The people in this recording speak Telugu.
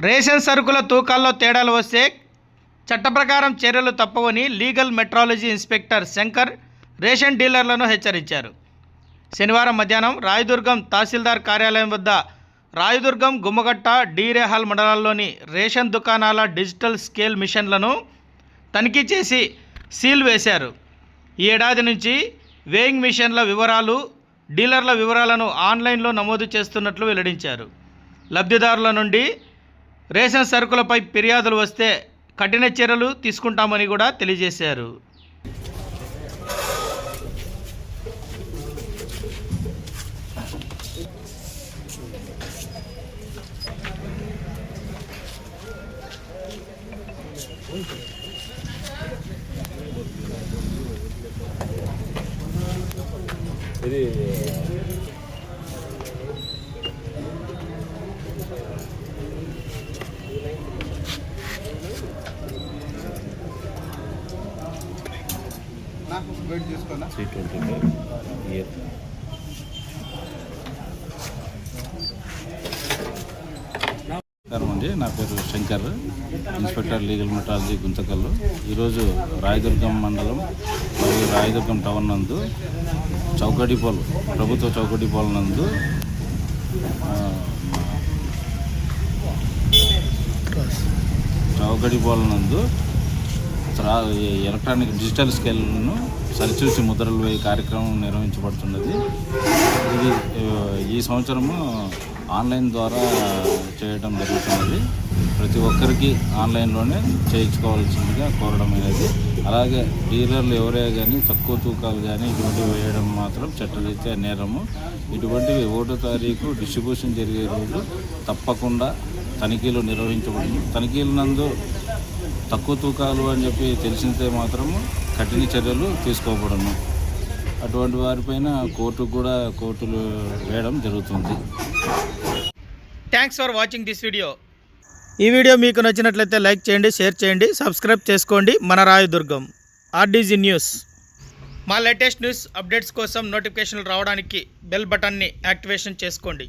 రేషన్ సరుకుల తూకాల్లో తేడాలు వస్తే చట్ట ప్రకారం చర్యలు తప్పవని legal metrology inspector Shankar ration డీలర్లను హెచ్చరించారు. శనివారం మధ్యాహ్నం రాయదుర్గం తహసీల్దార్ కార్యాలయం వద్ద రాయదుర్గం గుమ్మగట్ట డీరేహాల్ మండలాల్లోని రేషన్ దుకాణాల డిజిటల్ స్కేల్ మిషన్లను తనిఖీ చేసి సీల్ వేశారు. ఈ ఏడాది నుంచి వేయింగ్ మిషన్ల వివరాలు డీలర్ల వివరాలను ఆన్లైన్లో నమోదు చేస్తున్నట్లు వెల్లడించారు. లబ్ధిదారుల నుండి రేషన్ సరుకులపై ఫిర్యాదులు వస్తే కఠిన చర్యలు తీసుకుంటామని కూడా తెలియజేశారు. ఇది weight three twenty five year నమస్కారం అండి. నా పేరు Shankar inspector legal metrology Guntakallu. ఈరోజు రాయదుర్గం మండలం మరియు రాయదుర్గం టౌన్ నందు చౌకడిపోలు ప్రభుత్వ చౌకడిపోల నందు ఆ, చౌకడిపోల నందు త్రా- ఎలక్ట్రానిక్ డిజిటల్ స్కేల్ను సరిచూసి ముద్రలు వేయ కార్యక్రమం నిర్వహించబడుతున్నది. ఇది ఈ సంవత్సరము ఆన్లైన్ ద్వారా చేయడం జరుగుతున్నది. ప్రతి ఒక్కరికి ఆన్లైన్లోనే చేయించుకోవాల్సిందిగా కోరడమైనది అలాగే డీలర్లు ఎవరే కానీ తక్కువ తూకాలు కానీ ఇటువంటివి వేయడం మాత్రం చట్టరీత్యా నేరము. ఇటువంటివి ఒకటో తారీఖు డిస్ట్రిబ్యూషన్ జరిగే రోజు తప్పకుండా తనిఖీలు నిర్వహించబడును. తనిఖీల నందు తక్కువ తూకాలు అని చెప్పి తెలిసితే మాత్రము కఠిన చర్యలు తీసుకోబడను. అటువంటి వారిపైన కోర్టుకు కూడా కోర్టులు వేయడం జరుగుతుంది. Thanks for watching this video ఈ వీడియో మీకు నచ్చినట్లయితే లైక్ చేయండి షేర్ చేయండి సబ్స్క్రైబ్ చేసుకోండి. మన రాయదుర్గం ఆర్డీజీ న్యూస్. మా లేటెస్ట్ న్యూస్ అప్డేట్స్ కోసం నోటిఫికేషన్లు రావడానికి బెల్ బటన్ని యాక్టివేషన్ చేసుకోండి.